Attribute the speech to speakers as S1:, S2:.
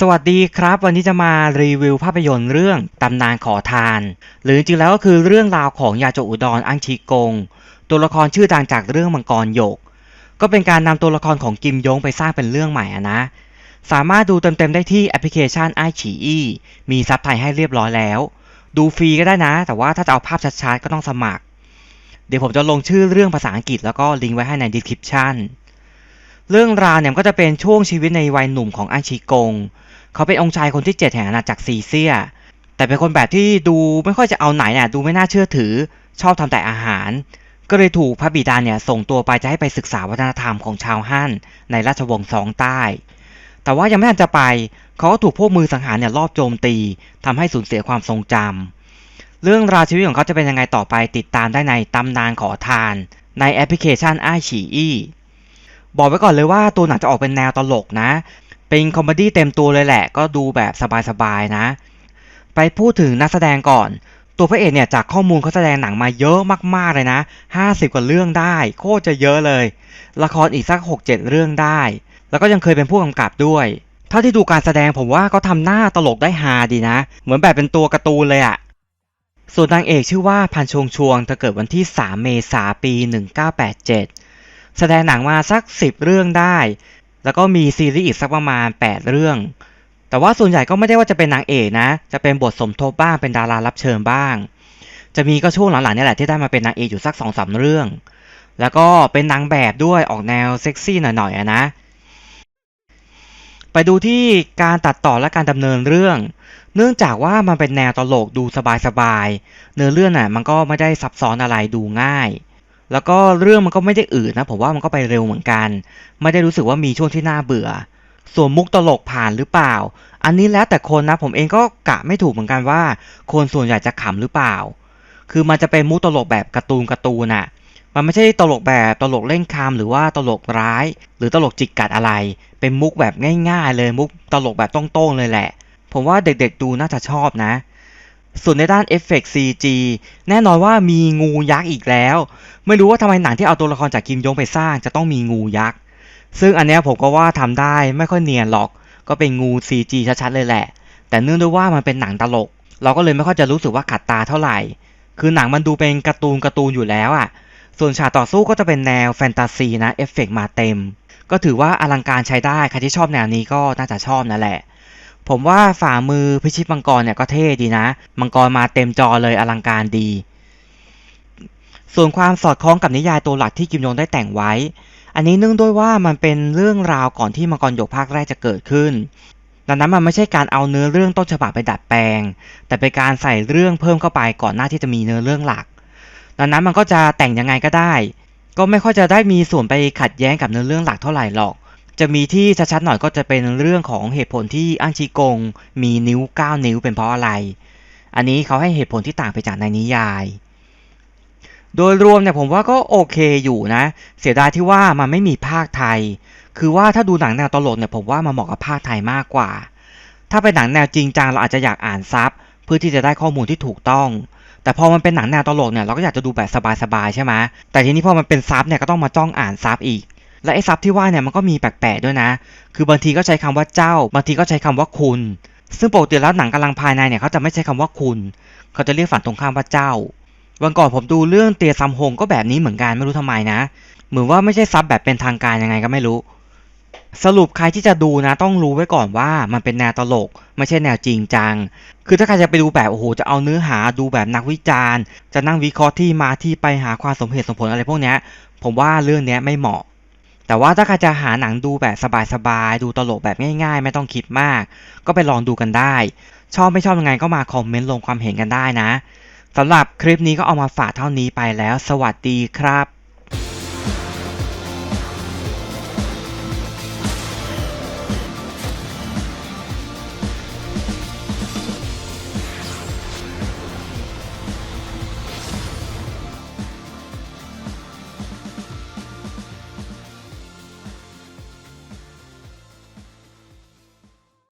S1: สวัสดีครับ วันนี้จะมารีวิวภาพยนตร์เรื่องตำนานขอทาน หรือจริงแล้วก็คือเรื่องราวของยาโจอุดรอังชีกง ตัวละครชื่อดังจากเรื่องมังกรหยก ก็เป็นการนำตัวละครของกิมยงไปสร้างเป็นเรื่องใหม่อะนะ สามารถดูเต็มๆได้ที่แอปพลิเคชันไอฉีอีมีซับไทยให้เรียบร้อยแล้ว ดูฟรีก็ได้นะ แต่ว่าถ้าจะเอาภาพชัดๆก็ต้องสมัคร เดี๋ยวผมจะลงชื่อเรื่องภาษาอังกฤษแล้วก็ลิงก์ไว้ให้ใน description เรื่องราวเนี่ยก็จะเป็นช่วงชีวิตในวัยหนุ่มของอังชีกง เขาเป็นองค์ชายคนที่เจ็ดแห่งอาณาจักรซีเซีย แต่เป็นคนแบบที่ดูไม่ค่อยจะเอาไหนอะดูไม่น่าเชื่อถือ ชอบทำแต่อาหาร ก็เลยถูกพระบิดาเนี่ยส่งตัวไปจะให้ไปศึกษาวัฒนธรรมของชาวฮั่นในราชวงศ์ซองใต้ แต่ว่ายังไม่ทันจะไป เขาก็ถูกพวกมือสังหารเนี่ยรอบโจมตีทำให้สูญเสียความทรงจำเรื่องราวชีวิตของเขาจะเป็นยังไงต่อไปติดตามได้ในตำนานขอทาน ในแอปพลิเคชันไอฉีอี้ บอกไว้ก่อนเลยว่าตัวหนังจะออกเป็นแนวตลกนะ เป็นคอมเมดี้เต็มตัวเลยแหละ ก็ดูแบบสบายๆนะ ไปพูดถึงนักแสดงก่อน ตัวพระเอกเนี่ยจากข้อมูลเขาแสดงหนังมาเยอะมากๆเลยนะ 50 กว่าเรื่องได้ โคตรจะเยอะเลย ละครอีกสัก 6-7 เรื่องได้ แล้วก็ยังเคยเป็นผู้กำกับด้วยเท่าที่ดูการแสดงผมว่าเขาทำหน้าตลกได้ฮาดีนะ เหมือนแบบเป็นตัวการ์ตูนเลยอะส่วนนางเอกชื่อว่าพันชงชวงเธอเกิดวันที่ 3 เมษายนปี 1987 แสดงหนังมาสัก 10 เรื่องได้ แล้วก็มีซีรีส์อีกสักประมาณ 8 เรื่อง แต่ว่าส่วนใหญ่ก็ไม่ได้ว่าจะเป็นนางเอกนะ จะเป็นบทสมทบบ้างเป็นดารารับเชิญบ้าง จะมีก็ช่วงหลังๆนี่แหละที่ได้มาเป็นนางเอกอยู่สัก2อสเรื่อง แล้วก็เป็นนางแบบด้วยออกแนวเซ็กซี่หน่อยๆนะ ไปดูที่การตัดต่อและการดำเนินเรื่อง เนื่องจากว่ามันเป็นแนวตลกดูสบายๆเนื้อเรื่องน่ะมันก็ไม่ได้ซับซ้อนอะไรดูง่าย แล้วก็เรื่องมันก็ไม่ได้อืดนะ ผมว่ามันก็ไปเร็วเหมือนกัน ไม่ได้รู้สึกว่ามีช่วงที่น่าเบื่อ ส่วนมุกตลกผ่านหรือเปล่า อันนี้แล้วแต่คนนะ ผมเองก็กะไม่ถูกเหมือนกันว่า คนส่วนใหญ่จะขำหรือเปล่า คือมันจะเป็นมุกตลกแบบการ์ตูนการ์ตูนน่ะมันไม่ใช่ตลกแบบตลกเล่นคำหรือว่าตลกร้าย หรือตลกจิกกัดอะไร เป็นมุกแบบง่าย ๆ เลยมุกตลกแบบต้งๆเลยแหละ ผมว่าเด็กๆดูน่าจะชอบนะ ส่วนในด้านเอฟเฟกต์ CG แน่นอนว่ามีงูยักษ์อีกแล้ว ไม่รู้ว่าทำไมหนังที่เอาตัวละครจากกิมยงไปสร้างจะต้องมีงูยักษ์ ซึ่งอันนี้ผมก็ว่าทำได้ไม่ค่อยเนียนหรอก ก็เป็นงู CG ชัดๆเลยแหละ แต่เนื่องด้วยว่ามันเป็นหนังตลก เราก็เลยไม่ค่อยจะรู้สึกว่าขัดตาเท่าไหร่ คือหนังมันดูเป็นการ์ตูนการ์ตูนอยู่แล้วอะ ส่วนฉากต่อสู้ก็จะเป็นแนวแฟนตาซีนะเอฟเฟกต์มาเต็ม ก็ถือว่าอลังการใช้ได้ใครที่ชอบแนวนี้ก็น่าจะชอบนั่นแหละ ผมว่าฝ่ามือพิชิตมังกรเนี่ยก็เท่ดีนะ มังกรมาเต็มจอเลยอลังการดี ส่วนความสอดคล้องกับนิยายตัวหลักที่กิมยงได้แต่งไว้ อันนี้เนื่องด้วยว่ามันเป็นเรื่องราวก่อนที่มังกรหยกภาคแรกจะเกิดขึ้น ดังนั้นมันไม่ใช่การเอาเนื้อเรื่องต้นฉบับไปดัดแปลง แต่เป็นการใส่เรื่องเพิ่มเข้าไปก่อนหน้าที่จะมีเนื้อเรื่องหลัก ดังนั้นมันก็จะแต่งยังไงก็ได้ ก็ไม่ค่อยจะได้มีส่วนไปขัดแย้งกับเนื้อเรื่องหลักเท่าไหร่หรอก จะมีที่ชัดๆหน่อยก็จะเป็นเรื่องของเหตุผลที่อังชิกง มีนิ้ว 9 นิ้วเป็นเพราะอะไร อันนี้เขาให้เหตุผลที่ต่างไปจากในนิยาย โดยรวมเนี่ยผมว่าก็โอเคอยู่นะ เสียดายที่ว่ามันไม่มีภาคไทย คือว่าถ้าดูหนังแนวตลกเนี่ยผมว่ามันเหมาะกับภาคไทยมากกว่า ถ้าเป็นหนังแนวจริงจังเราอาจจะอยากอ่านซับเพื่อที่จะได้ข้อมูลที่ถูกต้องแต่พอมันเป็นหนังแนวตลกเนี่ยเราก็อยากจะดูแบบสบายๆใช่ไหมแต่ทีนี้พอมันเป็นซับเนี่ยก็ต้องมาจ้องอ่านซับอีก และไอ้ซับที่ว่าเนี่ยมันก็มีแปลกๆด้วยนะ คือบางทีก็ใช้คำว่าเจ้า บางทีก็ใช้คำว่าคุณ ซึ่งปกติแล้วหนังกำลังภายในเนี่ยเขาจะไม่ใช้คำว่าคุณ เขาจะเรียกฝั่งตรงข้ามว่าเจ้า วันก่อนผมดูเรื่องเตียซัมฮงก็แบบนี้เหมือนกันไม่รู้ทำไมนะ เหมือนว่าไม่ใช่ซับแบบเป็นทางการยังไงก็ไม่รู้ สรุปใครที่จะดูนะต้องรู้ไว้ก่อนว่ามันเป็นแนวตลก ไม่ใช่แนวจริงจัง คือถ้าใครจะไปดูแบบโอ้โหจะเอาเนื้อหาดูแบบนักวิจารณ์ จะนั่งวิเคราะห์ที่มาที่ไปหาความสมเหตุสมผลอะไรพวกนี้ผมว่าเรื่องนี้ไม่เหมาะ แต่ว่าถ้าใครจะหาหนังดูแบบสบายๆ ดูตลกแบบง่ายๆ ไม่ต้องคิดมาก ก็ไปลองดูกันได้ ชอบไม่ชอบยังไงก็มาคอมเมนต์ลงความเห็นกันได้นะสำหรับคลิปนี้ก็เอามาฝากเท่านี้ไปแล้ว สวัสดีครับ